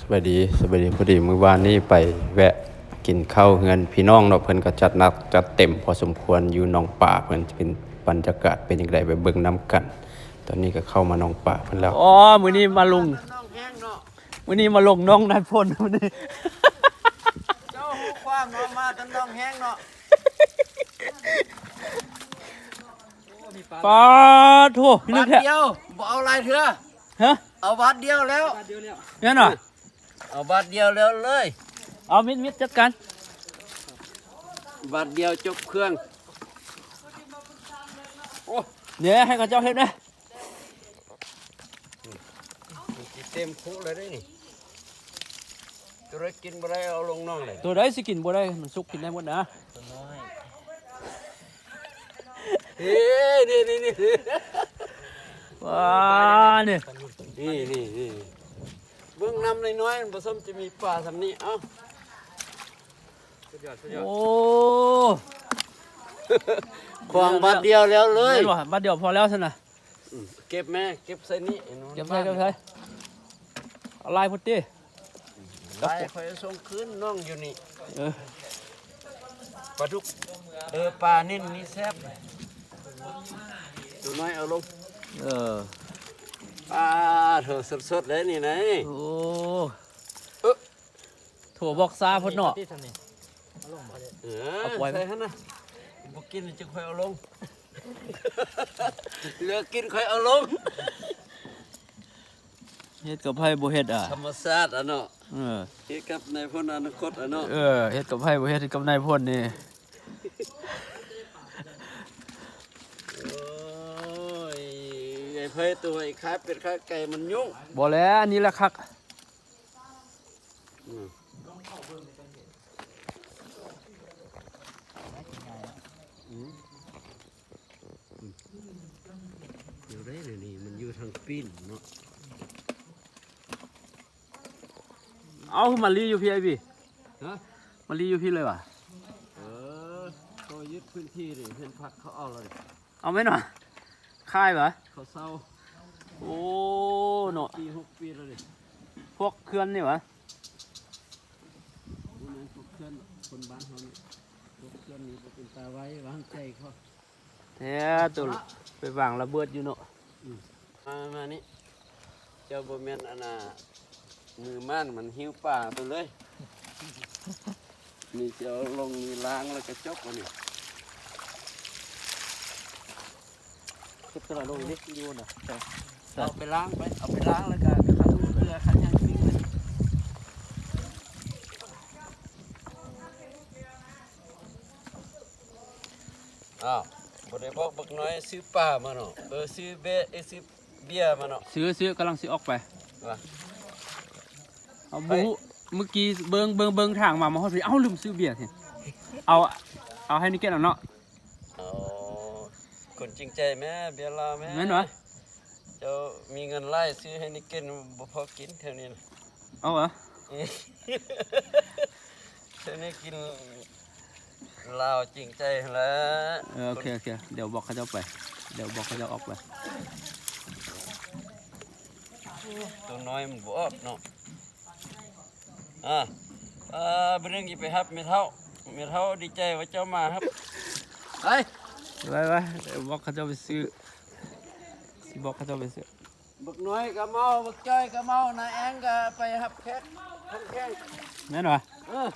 สวัสดีสวัสดีพอดีมื้อวานนี้ไปแวะกินข้าวเงินพี่น้องเนาะเพิ่นก็จัดหนักจัดเต็มพอสมควรอยู่หนองป่าเพิ่นเป็นบรรยากาศเป็นจังไดไปเบิ่งนํกัน ตอนนี้ก็เข้ามาหนองป่าเพิ่นแล้วอ๋อมือนี้มาลงน้องแห้งเนาะมือนี้มาลงน้องนายพลมือนี้เจ้าหูกว้างเนาะมาจนน้องแห้งเนาะปาโถพี่นึบากทแท้เดียวบ่เอาหลายเถื่อฮะเอาบาทเดียวแล้วเนี่ยน่ะ เอาบาทเดียวแล้วเลย เอามิดมิดจัดการบาทเดียวจบเครื่องเนี่ยให้กับเจ้าเฮ็ดนะเต็มคุเลยได้นี่ตัวเล็กกินบ่ได้เอาลงน้องเลยตัวใดสิกินบ่ได้มันสุกกินได้หมดนะเฮ้ยนี่นี่นี่ว้าเนี่ยนี่นี่นี่ เบื้องน้ำน้อยๆมันผสมจะมีปลาสำนี้เอ้าโอ้ควางบาทเดียวแล้วเลเฮ้ยยว่ะบัดเดียวพอแล้วซั่นน่ะอืมเก็บแม่เก็บใส่นี่ไอ้หนูเก็บใส่เก็บใส่เอาลายพุตติไปคอยส่งคืนน้องอยู่นี่เออปลาทุกเออปลานิ่นนี่แซ่บตัวน้อยเอาลงเออ ปลาเถอะสดๆเลยนี่นะโอ้เอ๊ะถั่วบอกซาพุ่นเนาะเอเอาปล่อยไหมใส่หั่นนะบ่กินจึงค่อยเอาลงเหลือกินค่อยเอาลงเฮ็ดกับไผบ่เฮ็ดอะธรรมชาติอะเนาะเออเฮ็ดกับในพ้นอนาคตอะเนาะเออเฮ็ดกับไผบ่เฮ็ดกับนายพลนี่ โอ้ย ไอ้เพยตัวไอ้ค้าเป็ดค้าไก่มันยุ่งบ่แล้วอันนี้แหละคักอืมอยู่ได้เลยนี่มันอยู่ทางปีนเนาะเอามาลีอยู่พี่ไอ้พี่ฮะมาลีอยู่พี่เลยว่ะเออเขายึดพื้นที่ดิเพื่อนพักเขาเอาเลยเอาไหมหน่อย ค่ายเหรอ เขาเศร้าโอ้เนาะปีหกปีแล้วดิพวกเคลื่อนนี่วะนี่นะพวกเพื่อนคนบ้านเขานี่พวกเพื่อนนี่บ่เป็นตาไว้วางใจเขาแท้ตัวไปวางระเบิดอยู่เนาะมามานี่เจ้าบ่แม่นอันน่ะมือม่านมันหิวป่าไปเลยนี่จะเอาลงนี่ล้างแล้วก็จบอันนี้ เก็บตลอดลงนี่อยู่น่ะเอาไปล้างไป เอาไปล้างแล้วก็ขัดเกลือขัดหยังทิ้งเลยอ้าวบ่ได้บอกบักน้อยซื้อป่ามาเนาะเออซื้อเบเอยซื้อเบียร์มาเนาะซื้อซื้อกำลังสิออกไปว่ะเอาบูเมื่อกี้เบิ่งเบิ่งเบิ่งทางมามาฮอดพี่เอ้าลืมซื้อเบียร์สิเอาเอาให้นี่แกเอาเนาะอ๋อคนจ ริงใจแม่เบียร์ลาวแม่แม่นวะเจ้ามีเงินไล่ซื้อให้นี่กินบ่พอกินเท่านี้นะเอาเหรอเท่านี้กินลาวจริงใจแล้วเออโอเคโอเคเดี๋ยวบอกเขาเจ้าไป เดี๋ยวบอกเขาเจ้าออกไปตัวน้อยมันบออกเนาะอ่าอ่าเรื่องนี้ไปครับเมเท่าเมเท่าดีใจว่าเจ้ามาครับไป ไปไปเดี๋ยวบอกเขาเจ้าไปซื้อสิบอกเขาเจ้าไปซื้อบักน้อยก็เมาบักจ้อยก็เมานายแองก็ไปหับแขกทำแข้งแม่นวะเออ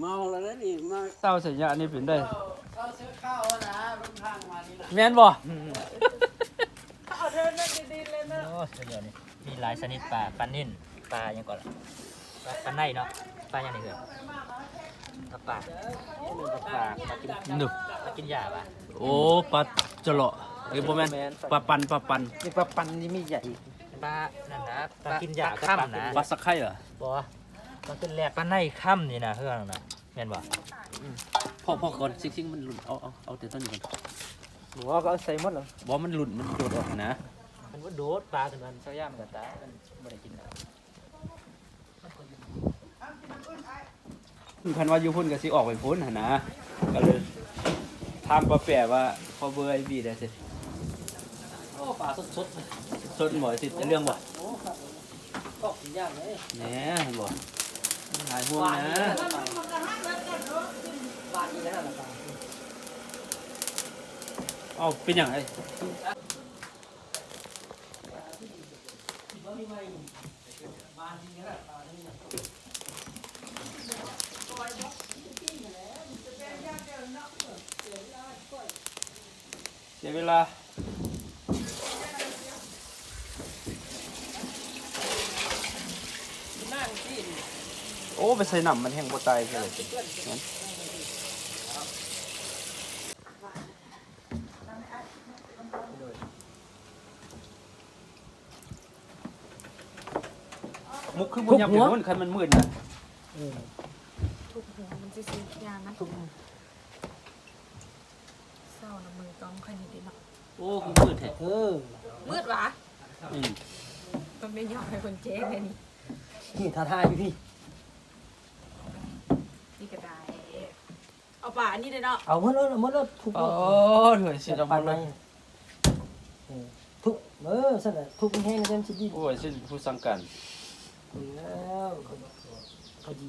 เมาแล้วนะนี่มาเต้าสัญญานี่เป็นได้เขาซื้อข้าวนะรุ่นทางมานี่นะแม่นบ่โอ้เดี๋ยวนี้มีหลายชนิดปลาปลานิ่นปลายังก่อนล่ะ ปลาปลาในเนาะปลายังไงเหรอปลาปลาปลาปลากินหนึบปลากินหญ้าปลาโอ้ปลาจะเลาะเอ้ยบ่แม่นปลาปันปลาปันนี่ปลาปันนี่มีใหญ่ปลานั่นนะปลากินหญ้าค่ำนะปลาสักไข่เหรอบ่ปลาขึ้นแรกปลาในค่ำนี่นะเพื่อนนะแม่นบ่พ่อพ่อก่อนซิ่งๆมันหลุดเอาเอาเอาแต่ต้นนี้ก่อนหนูก็ใส่หมดเลยบ่มันหลุดมันโดดออกนะมันว่าโดดปลาถึงมันเช้าย่ามกับตามันไม่ได้กินนะ คันว่าอยู่พุ่นก็สิออกไปพุ่นหั่นนะก็เลยถามป้าแปะว่าพอเบอร์ไอ้บีได้สิปลาสดสดสดบ่สิจะเรื่องบ่ก็กินยากเลยแหน่บ่หายห่วงนะบาทนี้แล้วล่ะเอาเป็นอย่างไร เสียเวลาโอ้ไปใส่หนำมันแห้งบ่ตายใช่เลยมุกคือบ่ยำเป็นคนคันมันมืดนะทุ เจะซื้อยานะทุกหัวเศร้านะมือต้องค่อยนิดเดียวเนาะโอ้คือมืดแท้เออมืดวะอืมมันไม่ยอมให้คนแจ้งเลยนี่นี่ท้าทายพี่พี่นี่ก็ได้เอาป่าอันนี้เลยเนาะเอาหมดเลยเอาหมดเลยทุกโอ้ถวยสิจะเราปัมานเลยทุกเออสั่นน่ะทุกแห้งเต็มสิดีโอ้ยสิผู้สังกันแล้วเขาเขาดี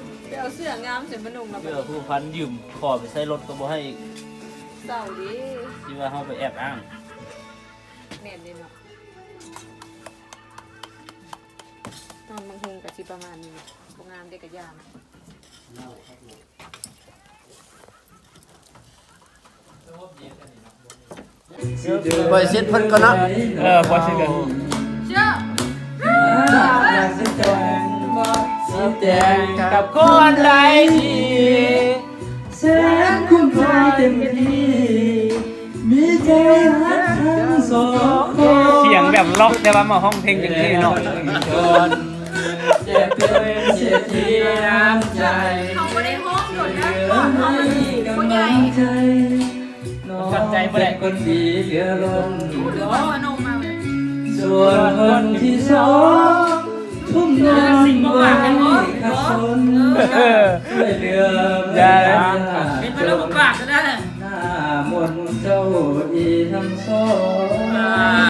อาเสื้องามเสร็จมันนุ่งแล้วเพื่อผู้พันยืมขอไปใช้รถก็บ่ให้อีกเศร้าดิที่ว่าเฮาไปแอบอ้างแน่นเลยเนาะตอนบางคงกับสิประมาณนี้พวกงามเด็กกับยานะปล่อยเสร็จเพิ่นก็นะเออพอสิกันเชื่อ แจงกับคนใดที่แสนคุ้มค่าเต็มที่ มีใจรักทั้งสองคนเสียงแบบล็อกแต่ว่ามาห้องเพลงอย่างนี้เนาะเจ็บเป็นเสียทีน้ำใจเขาไม่ได้ห้องโดดนะก่อนเขามันผู้ใหญ่กันใจบ่ได้คนดีเหลือล้นหรือว่าพนมมาเลยส่วนคนที่สอง ทุ่มเทสิ่งไว้กับคนช่วยเหลือได้เป็นพนมปากก็ได้เลยหน้ามนเจ้าอีทั้งสอง